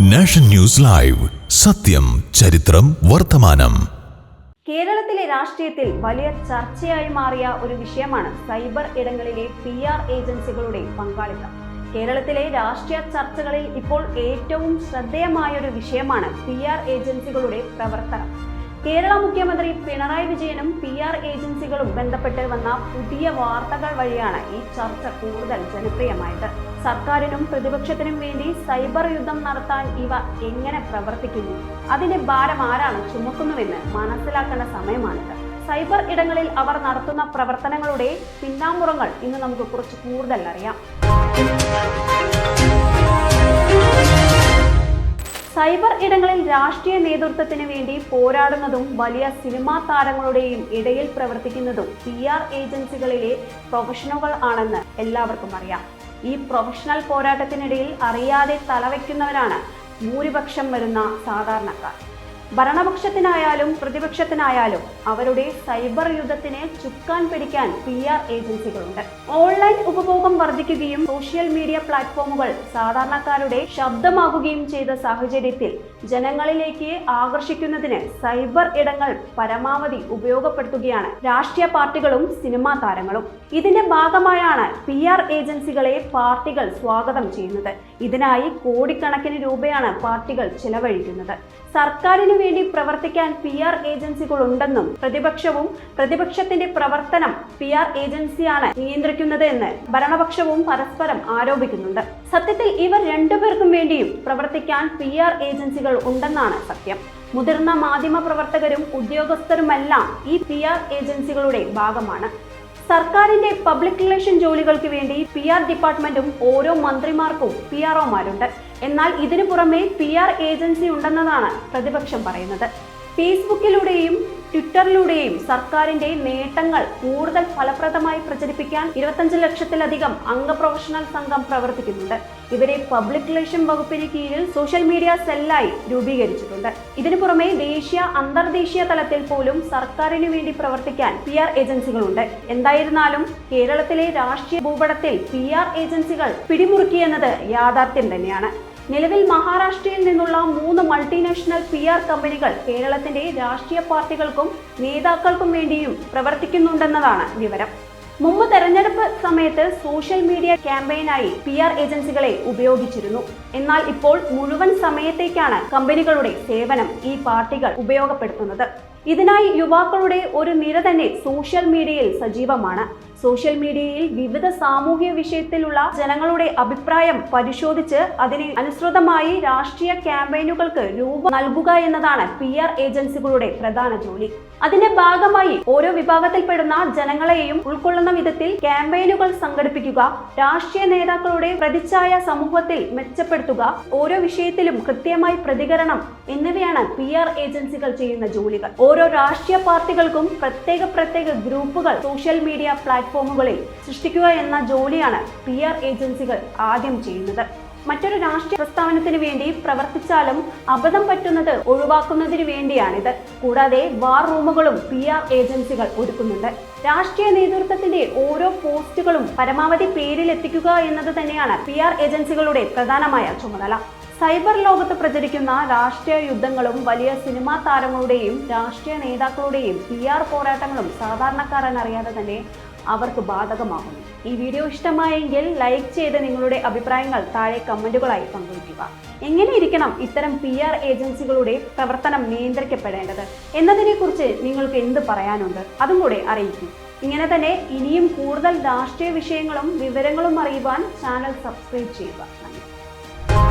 Nation news live. സത്യം ചരിത്രം വർത്തമാനം. കേരളത്തിലെ രാഷ്ട്രീയത്തിൽ വലിയ ചർച്ചയായി മാറിയ ഒരു വിഷയമാണ് സൈബർ ഇടങ്ങളിലെ പി ആർ ഏജൻസികളുടെ പങ്കാളിത്തം. കേരളത്തിലെ രാഷ്ട്രീയ ചർച്ചകളിൽ ഇപ്പോൾ ഏറ്റവും ശ്രദ്ധേയമായ ഒരു വിഷയമാണ് പി ആർ ഏജൻസികളുടെ പ്രവർത്തനം. കേരള മുഖ്യമന്ത്രി പിണറായി വിജയനും പി ആർ ഏജൻസികളും ബന്ധപ്പെട്ട് വന്ന പുതിയ വാർത്തകൾ വഴിയാണ് ഈ ചർച്ച കൂടുതൽ ജനപ്രിയമായത്. സർക്കാരിനും പ്രതിപക്ഷത്തിനും വേണ്ടി സൈബർ യുദ്ധം നടത്താൻ ഇവ എങ്ങനെ പ്രവർത്തിക്കുന്നു? അതിന്റെ ഭാരം ആരാണ് ചുമക്കുന്നുവെന്ന് മനസ്സിലാക്കേണ്ട സമയമാണിത്. സൈബർ ഇടങ്ങളിൽ അവർ നടത്തുന്ന പ്രവർത്തനങ്ങളുടെ പിന്നാമ്പുറങ്ങൾ ഇന്ന് നമുക്ക് കുറച്ച് കൂടുതൽ അറിയാം. സൈബർ ഇടങ്ങളിൽ രാഷ്ട്രീയ നേതൃത്വത്തിന് വേണ്ടി പോരാടുന്നതും വലിയ സിനിമാ താരങ്ങളുടെയും ഇടയിൽ പ്രവർത്തിക്കുന്നതും പി ആർ ഏജൻസികളിലെ പ്രൊഫഷണലുകൾ ആണെന്ന് എല്ലാവർക്കും അറിയാം. ഈ പ്രൊഫഷണൽ പോരാട്ടത്തിനിടയിൽ അറിയാതെ തലവെക്കുന്നവരാണ് ഭൂരിപക്ഷം വരുന്ന സാധാരണക്കാർ. ഭരണപക്ഷത്തിനായാലും പ്രതിപക്ഷത്തിനായാലും അവരുടെ സൈബർ യുദ്ധത്തിന് ചുക്കാൻ പിടിക്കാൻ പി ആർ ഏജൻസികളുണ്ട്. ഓൺലൈൻ ഉപഭോഗം വർദ്ധിക്കുകയും സോഷ്യൽ മീഡിയ പ്ലാറ്റ്ഫോമുകൾ സാധാരണക്കാരുടെ ശബ്ദമാകുകയും ചെയ്ത സാഹചര്യത്തിൽ ജനങ്ങളിലേക്ക് ആകർഷിക്കുന്നതിന് സൈബർ ഇടങ്ങൾ പരമാവധി ഉപയോഗപ്പെടുത്തുകയാണ് രാഷ്ട്രീയ പാർട്ടികളും സിനിമാ താരങ്ങളും. ഇതിന്റെ ഭാഗമായാണ് പി ആർ ഏജൻസികളെ പാർട്ടികൾ സ്വാഗതം ചെയ്യുന്നത്. ഇതിനായി കോടിക്കണക്കിന് രൂപയാണ് പാർട്ടികൾ ചിലവഴിക്കുന്നത്. സർക്കാരിനു വേണ്ടി പ്രവർത്തിക്കാൻ പി ആർ ഏജൻസികൾ ഉണ്ടെന്നും പ്രതിപക്ഷവും പ്രതിപക്ഷത്തിന്റെ പ്രവർത്തനം പി ആർ ഏജൻസിയാണ് നിയന്ത്രിക്കുന്നത് എന്ന് ഭരണപക്ഷവും പരസ്പരം ആരോപിക്കുന്നുണ്ട്. സത്യത്തിൽ ഇവർ രണ്ടുപേർക്കും വേണ്ടിയും പ്രവർത്തിക്കാൻ പി ആർ ഏജൻസികൾ ഉണ്ടെന്നാണ് സത്യം. മുതിർന്ന മാധ്യമ പ്രവർത്തകരും ഉദ്യോഗസ്ഥരുമെല്ലാം ഈ പി ആർ ഏജൻസികളുടെ ഭാഗമാണ്. സർക്കാരിന്റെ പബ്ലിക് റിലേഷൻ ജോലികൾക്ക് വേണ്ടി പി ആർ ഡിപ്പാർട്ട്മെന്റും ഓരോ മന്ത്രിമാർക്കും പി ആർ ഒമാരുണ്ട്. എന്നാൽ ഇതിനു പുറമെ പി ആർ ഏജൻസി ഉണ്ടെന്നതാണ് പ്രതിപക്ഷം പറയുന്നത്. ഫേസ്ബുക്കിലൂടെയും ട്വിറ്ററിലൂടെയും സർക്കാരിന്റെ നേട്ടങ്ങൾ കൂടുതൽ ഫലപ്രദമായി പ്രചരിപ്പിക്കാൻ ഇരുപത്തഞ്ച് ലക്ഷത്തിലധികം അംഗ പ്രൊഫഷണൽ സംഘം പ്രവർത്തിക്കുന്നുണ്ട്. ഇവരെ പബ്ലിക് റിലേഷൻ വകുപ്പിന് കീഴിൽ സോഷ്യൽ മീഡിയ സെല്ലായി രൂപീകരിച്ചിട്ടുണ്ട്. ഇതിനു പുറമെ ദേശീയ അന്തർദേശീയ തലത്തിൽ പോലും സർക്കാരിന് വേണ്ടി പ്രവർത്തിക്കാൻ പി ആർ ഏജൻസികളുണ്ട്. എന്തായിരുന്നാലും കേരളത്തിലെ രാഷ്ട്രീയ ഭൂപടത്തിൽ പി ആർ ഏജൻസികൾ പിടിമുറുക്കിയെന്നത് യാഥാർത്ഥ്യം തന്നെയാണ്. നിലവിൽ മഹാരാഷ്ട്രയിൽ നിന്നുള്ള മൂന്ന് മൾട്ടിനാഷണൽ പി ആർ കമ്പനികൾ കേരളത്തിന്റെ രാഷ്ട്രീയ പാർട്ടികൾക്കും നേതാക്കൾക്കും വേണ്ടിയും പ്രവർത്തിക്കുന്നുണ്ടെന്നതാണ് വിവരം. മുമ്പ് തെരഞ്ഞെടുപ്പ് സമയത്ത് സോഷ്യൽ മീഡിയ ക്യാമ്പയിനായി പി ആർ ഏജൻസികളെ ഉപയോഗിച്ചിരുന്നു. എന്നാൽ ഇപ്പോൾ മുഴുവൻ സമയത്തേക്കാണ് കമ്പനികളുടെ സേവനം ഈ പാർട്ടികൾ ഉപയോഗപ്പെടുത്തുന്നത്. ഇതിനായി യുവാക്കളുടെ ഒരു നിര തന്നെ സോഷ്യൽ മീഡിയയിൽ സജീവമാണ്. സോഷ്യൽ മീഡിയയിൽ വിവിധ സാമൂഹ്യ വിഷയത്തിലുള്ള ജനങ്ങളുടെ അഭിപ്രായം പരിശോധിച്ച് അതിന് അനുസൃതമായി രാഷ്ട്രീയ ക്യാമ്പയിനുകൾക്ക് രൂപം നൽകുക എന്നതാണ് പി ആർ ഏജൻസികളുടെ പ്രധാന ജോലി. അതിന്റെ ഭാഗമായി ഓരോ വിഭാഗത്തിൽപ്പെടുന്ന ജനങ്ങളെയും ഉൾക്കൊള്ളുന്ന വിധത്തിൽ ക്യാമ്പയിനുകൾ സംഘടിപ്പിക്കുക രാഷ്ട്രീയ നേതാക്കളുടെ പ്രതിച്ഛായ സമൂഹത്തിൽ മെച്ചപ്പെടുത്തുക ഓരോ വിഷയത്തിലും കൃത്യമായി പ്രതികരണം എന്നിവയാണ് പി ആർ ഏജൻസികൾ ചെയ്യുന്ന ജോലികൾ. ഓരോ രാഷ്ട്രീയ പാർട്ടികൾക്കും പ്രത്യേക പ്രത്യേക ഗ്രൂപ്പുകൾ സോഷ്യൽ മീഡിയ പ്ലാറ്റ്ഫോമുകളിൽ സൃഷ്ടിക്കുക എന്ന ജോലിയാണ് പി ആർ ഏജൻസികൾ ആദ്യം ചെയ്യുന്നത്. മറ്റൊരു രാഷ്ട്രീയ പ്രസ്ഥാനത്തിന് വേണ്ടി പ്രവർത്തിച്ചാലും അബദ്ധം പറ്റുന്നത് ഒഴിവാക്കുന്നതിന് വേണ്ടിയാണിത്. കൂടാതെ വാർ റൂമുകളും പി ആർ ഏജൻസികൾ ഒരുക്കുന്നുണ്ട്. രാഷ്ട്രീയ നേതൃത്വത്തിന്റെ ഓരോ പോസ്റ്റുകളും പരമാവധി പേരിലെത്തിക്കുക എന്നത് തന്നെയാണ് പി ആർ ഏജൻസികളുടെ പ്രധാനമായ ചുമതല. സൈബർ ലോകത്ത് പ്രചരിക്കുന്ന രാഷ്ട്രീയ യുദ്ധങ്ങളും വലിയ സിനിമാ താരങ്ങളുടെയും രാഷ്ട്രീയ നേതാക്കളുടെയും പി ആർ പോരാട്ടങ്ങളും സാധാരണക്കാരൻ അറിയാതെ തന്നെ അവർക്ക് ബാധകമാകുന്നു ഈ വീഡിയോ ഇഷ്ടമായെങ്കിൽ ലൈക്ക് ചെയ്ത് നിങ്ങളുടെ അഭിപ്രായങ്ങൾ താഴെ കമന്റുകളായി പങ്കുവയ്ക്കുക. എങ്ങനെ ഇരിക്കണം ഇത്തരം പി ആർ ഏജൻസികളുടെ പ്രവർത്തനം നിയന്ത്രിക്കപ്പെടേണ്ടത്? എന്നതിനെക്കുറിച്ച് നിങ്ങൾക്ക് എന്ത് പറയാനുണ്ട്? അതും കൂടെ അറിയിക്കും. ഇങ്ങനെ തന്നെ ഇനിയും കൂടുതൽ രാഷ്ട്രീയ വിഷയങ്ങളും വിവരങ്ങളും അറിയുവാൻ ചാനൽ സബ്സ്ക്രൈബ് ചെയ്യുക.